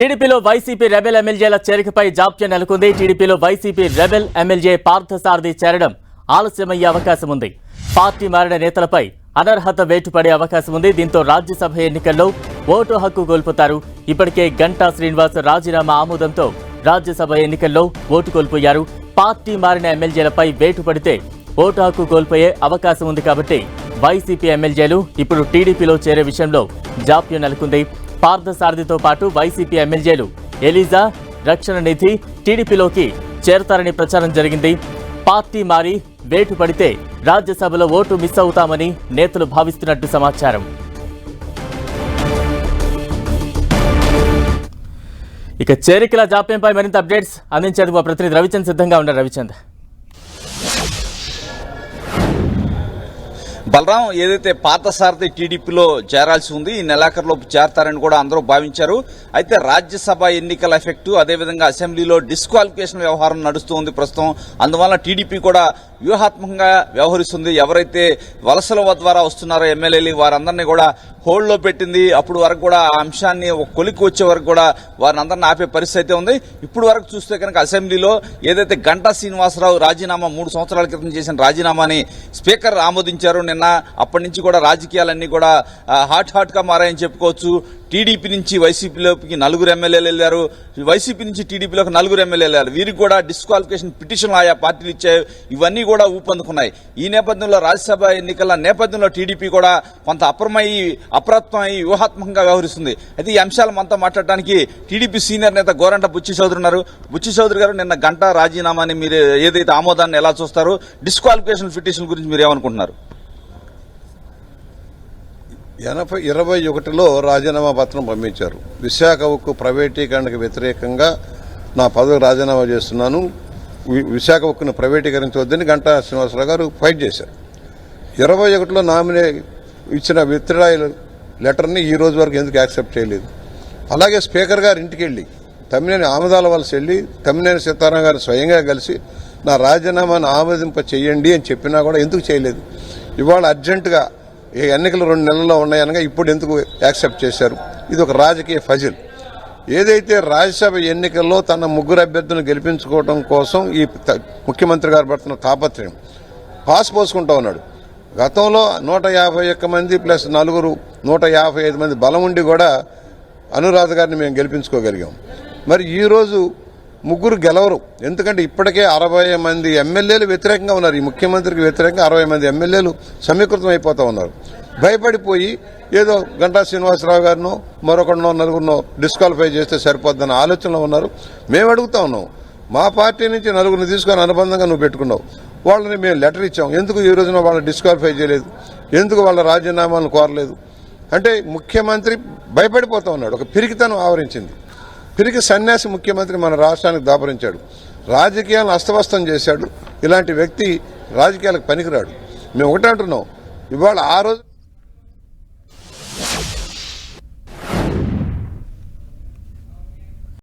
టీడీపీలో YCP rebel ఎమ్మెల్యేల చేరికపై జాప్యం నెలకొంది. టీడీపీలో వైసీపీ రెబెల్ ఎమ్మెల్యే పార్థసారథి చేరడం ఆలస్యమయ్యే అవకాశం ఉంది పార్టీ మారిన నేతలపై అనర్హత వేటుపడే అవకాశం ఉంది దీంతో రాజ్యసభ ఎన్నికల్లో ఓటు హక్కు కోల్పోతారు. ఇప్పటికే గంటా శ్రీనివాస్ రాజీనామా ఆమోదంతో రాజ్యసభ ఎన్నికల్లో ఓటు కోల్పోయారు. పార్టీ మారిన ఎమ్మెల్యేలపై వేటు పడితే ఓటు హక్కు కోల్పోయే అవకాశం ఉంది కాబట్టి వైసీపీ ఎమ్మెల్యేలు ఇప్పుడు టీడీపీలో చేరే విషయంలో జాప్యం నెలకొంది. పార్థసారథితో పాటు వైసీపీ ఎమ్మెల్యేలు ఎలిజా రక్షణ నిధి టీడీపీలోకి చేరతారని ప్రచారం జరిగింది. పార్టీ మారి వేటు పడితే రాజ్యసభలో ఓటు మిస్ అవుతామని నేతలు భావిస్తున్నట్టు సమాచారం. ఇక చేరికల జాప్యంపై మరింత అప్డేట్స్ అందించేందుకు ప్రతినిధి రవిచంద్ సిద్ధంగా ఉన్నారు. రవిచంద్. బలరాం ఏదైతే పాతసారథి టీడీపీలో చేరాల్సి ఉంది ఈ నెలాఖరులోపు చేరతారని కూడా అందరూ భావించారు. అయితే రాజ్యసభ ఎన్నికల ఎఫెక్టు అదేవిధంగా అసెంబ్లీలో డిస్క్వాలిఫికేషన్ వ్యవహారం నడుస్తూ ఉంది ప్రస్తుతం. అందువల్ల టీడీపీ కూడా వ్యూహాత్మకంగా వ్యవహరిస్తుంది. ఎవరైతే వలసల ద్వారా వస్తున్నారో ఎమ్మెల్యేలు వారందరినీ కూడా హోల్డ్లో పెట్టింది. అప్పుడు వరకు కూడా ఆ అంశాన్ని ఒక కొలికి వచ్చే వరకు కూడా వారిని అందరిని ఆపే పరిస్థితి అయితే ఉంది. ఇప్పుడు వరకు చూస్తే కనుక అసెంబ్లీలో ఏదైతే గంటా శ్రీనివాసరావు రాజీనామా మూడు సంవత్సరాల క్రితం చేసిన రాజీనామాని స్పీకర్ ఆమోదించారు. నిన్న అప్పటి నుంచి కూడా రాజకీయాలన్నీ కూడా హాట్ హాట్గా మారాయని చెప్పుకోవచ్చు. టీడీపీ నుంచి వైసీపీలోకి నలుగురు ఎమ్మెల్యేలు వెళ్ళారు. వైసీపీ నుంచి టీడీపీలోకి నలుగురు ఎమ్మెల్యేలు వెళ్ళారు. వీరికి కూడా డిస్క్వాలిఫికేషన్ పిటిషన్ ఆయా పార్టీలు ఇచ్చాయి. ఇవన్నీ కూడా ఊపందుకున్నాయి. ఈ నేపథ్యంలో రాజ్యసభ ఎన్నికల నేపథ్యంలో టీడీపీ కూడా కొంత అప్రమయ్యి అప్రమత్తమై వ్యూహాత్మకంగా వ్యవహరిస్తుంది. అయితే ఈ అంశాలు మనతో మాట్లాడడానికి టీడీపీ సీనియర్ నేత గోరంట బుచ్చి చౌదరి ఉన్నారు. బుచ్చి చౌదరి గారు నిన్న గంట రాజీనామాని మీరు ఏదైతే ఆమోదాన్ని ఎలా చూస్తారు డిస్క్వాలిఫికేషన్ పిటిషన్ గురించి మీరు ఏమనుకుంటున్నారు? ఎనభై ఇరవై ఒకటిలో రాజీనామా పత్రం పంపించారు. విశాఖ ఉక్కు ప్రైవేటీకరణకు వ్యతిరేకంగా నా పదవి రాజీనామా చేస్తున్నాను. వి- విశాఖ ఉక్కును ప్రైవేటీకరించవద్దని గంటా శ్రీనివాసరావు గారు ఫైట్ చేశారు. ఇరవై ఒకటిలో నామినే ఇచ్చిన విత్డ్రాయల్ లెటర్ని ఈ రోజు వరకు ఎందుకు యాక్సెప్ట్ చేయలేదు? అలాగే స్పీకర్ గారు ఇంటికి వెళ్ళి తమ్మినేని ఆమదాల వలస వెళ్ళి తమ్మినేని సీతారాం గారు స్వయంగా కలిసి నా రాజీనామాను ఆమోదింప చేయండి అని చెప్పినా కూడా ఎందుకు చేయలేదు? ఇవాళ అర్జెంటుగా ఎన్నికలు రెండు నెలల్లో ఉన్నాయనగా ఇప్పుడు ఎందుకు యాక్సెప్ట్ చేశారు? ఇది ఒక రాజకీయ ఫజిల్. ఏదైతే రాజ్యసభ ఎన్నికల్లో తన ముగ్గురు అభ్యర్థులను గెలిపించుకోవడం కోసం ఈ త- ముఖ్యమంత్రి గారు పడుతున్న తాపత్రయం. పాస్ పోసుకుంటా ఉన్నాడు. గతంలో నూట యాభై ఒక్క మంది ప్లస్ నలుగురు నూట యాభై ఐదు మంది బలం ఉండి కూడా అనురాధ గారిని మేము గెలిపించుకోగలిగాం. మరి ఈరోజు ముగ్గురు గెలవరు. ఎందుకంటే ఇప్పటికే అరవై మంది ఎమ్మెల్యేలు వ్యతిరేకంగా ఉన్నారు. ఈ ముఖ్యమంత్రికి వ్యతిరేకంగా అరవై మంది ఎమ్మెల్యేలు సమీకృతం అయిపోతూ ఉన్నారు. భయపడిపోయి ఏదో గంటా శ్రీనివాసరావు గారినో మరొకరినో నలుగురినో డిస్క్వాలిఫై చేస్తే సరిపోద్దన్న ఆలోచనలో ఉన్నారు. మేము అడుగుతా ఉన్నాం. మా పార్టీ నుంచి నలుగురిని తీసుకొని అనుబంధంగా నువ్వు పెట్టుకున్నావు. వాళ్ళని మేము లెటర్ ఇచ్చాం. ఎందుకు ఈ రోజున వాళ్ళని డిస్క్వాలిఫై చేయలేదు? ఎందుకు వాళ్ళ రాజీనామాలను కోరలేదు? అంటే ముఖ్యమంత్రి భయపడిపోతా ఉన్నాడు. ఒక పిరికితనం ఆవరించింది. తిరిగి సన్యాసి ముఖ్యమంత్రి మన రాష్ట్రానికి దాపరించాడు. రాజకీయాలను అస్తవ్యస్తం చేశాడు. ఇలాంటి వ్యక్తి రాజకీయాలకు పనికిరాడు. మేము ఒకటే అంటున్నాం. ఇవాళ ఆ రోజు